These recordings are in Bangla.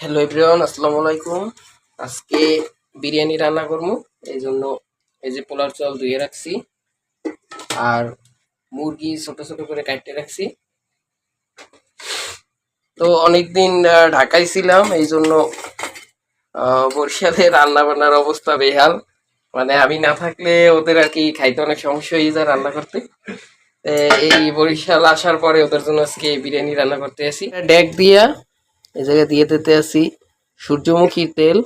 হ্যালো এভরিওয়ান, আসসালামু আলাইকুম। আজকে বিরিয়ানি রান্না করব। এই জন্য এই যে পোলার চাল ধুয়ে রাখছি। আর মুরগি ছোট ছোট করে কাটতে রাখছি। তো অনেকদিন ঢাকায় ছিলাম এই জন্য বরিশালে রান্না বান্নার অবস্থা বেহাল। মানে আমি না থাকলে ওদের আর কি খাইতে অনেক সমস্যা হয়ে যায় রান্না করতে। এই বরিশাল আসার পরে ওদের জন্য আজকে বিরিয়ানি রান্না করতে আসি। ডেক দিয়া এই জায়গায় দিয়ে দিতে আসি। সূর্যমুখী তেল,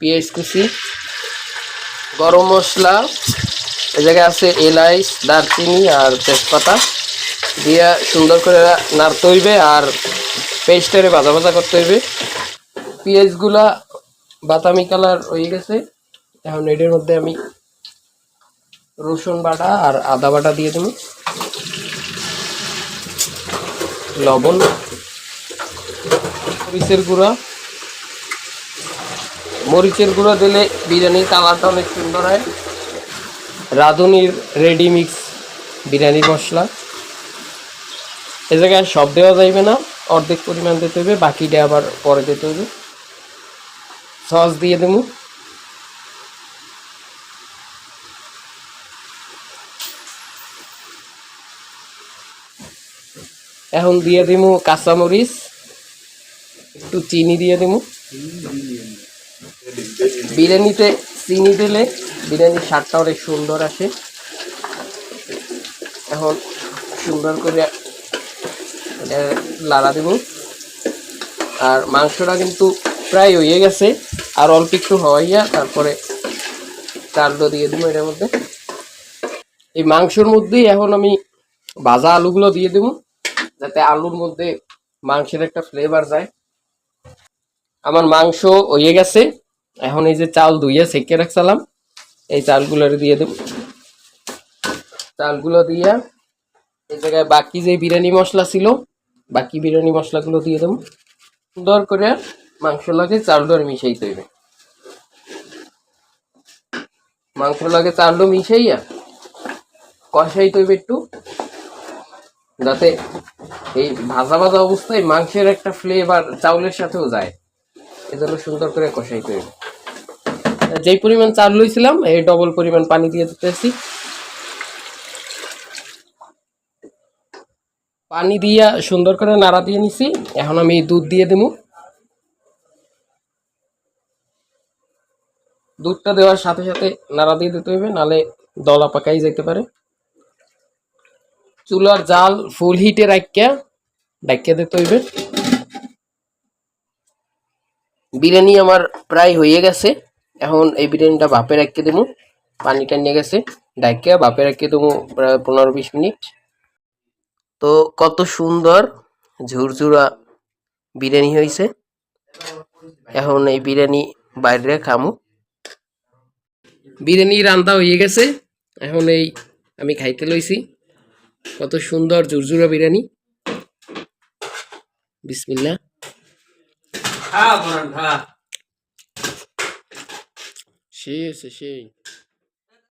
পেঁয়াজ কুচি, গরম মশলা, এই জায়গায় আছে এলাইচ, দারচিনি আর তেজপাতা। দিয়া সুন্দর করে নাড়তে হইবে আর পেস্টারে ভাজা ভাজা করতে হইবে। পেঁয়াজগুলা বাদামি কালার হয়ে গেছে। এখন এটার মধ্যে আমি রসুন বাটা আর আদা বাটা দিয়ে দেবো। লবণ। মরিচের গুঁড়া। মরিচের গুঁড়া দিলে বিরিয়ানির কালারটা অনেক সুন্দর হয়। রাঁধুনির রেডি মিক্স বিরিয়ানি মশলা। এ জায়গায় সব দেওয়া যাইবে না, অর্ধেক পরিমাণ দিতে হবে বাকিটা আবার পরে দিতে হবে সস দিয়ে দেবো এখন দিয়ে দিমু কাঁচামরিচ। একটু চিনি দিয়ে দিমু বিরিয়ানিতে চিনি দিলে বিরিয়ানির স্বাদটা অনেক সুন্দর আসে। এখন সুন্দর করে লাড়া দেব। আর মাংসটা কিন্তু প্রায় হয়ে গেছে, আর অল্প একটু হওয়াইয়া তারপরে চালটা দিয়ে দেবো এটার মধ্যে। এই মাংসর মধ্যেই এখন আমি ভাজা আলুগুলো দিয়ে দেবো, যাতে আলুর মধ্যে মাংসের একটা ফ্লেভার যায়। আমার মাংস হয়ে গেছে। এখন এই যে চাল ধুইয়ে সেকে রাখছিলাম। এই চালগুলো দিয়ে দেব। চালগুলো দিয়ে এই জায়গায় বাকি যে বিরিয়ানি মশলা ছিল, বাকি বিরিয়ানি মশলাগুলো দিয়ে দেব। সুন্দর করে মাংস লাগে চাল চালটা মিশাই হইবে মাংস লাগে চাল চালটা মিশাইয়া কষাই হইবে একটু, যাতে এই ভাজা ভাজা অবস্থায় মাংসের একটা ফ্লেভার চাউলের সাথেও যায়। এজন্য সুন্দর করে কষাই হবে যেই পরিমাণ চাল লইছিলাম, এই ডবল পরিমাণ পানি দিয়ে দিতেছি। পানি দিয়া সুন্দর করে নাড়া দিয়ে নিছি। এখন আমি দুধ দিয়ে দেবো দুধটা দেওয়ার সাথে সাথে নাড়া দিয়ে দিতে হবে নালে দলা পাকাই যেতে পারে। চুলার জাল ফুল হিটে রাখিয়া ডাকিয়ে দিতে হইবে। বিরিয়ানি আমার প্রায় হয়ে গেছে। এখন এই বিরিয়ানিটা বাপে রাখিয়ে দেবো। পানিটা নিয়ে গেছে। ডাকিয়া বাপে রাখিয়ে দেবো প্রায় পনেরো বিশ মিনিট। তো কত সুন্দর ঝুরঝুরা বিরিয়ানি হয়েছে। এখন এই বিরিয়ানি বাইরে খামু। বিরিয়ানি রান্না হয়ে গেছে। এখন এই আমি খাইতে লইছি। কত সুন্দর ঝুরঝুরা বিরিয়ানি। বিসমিল্লা 他不让看谢谢是谢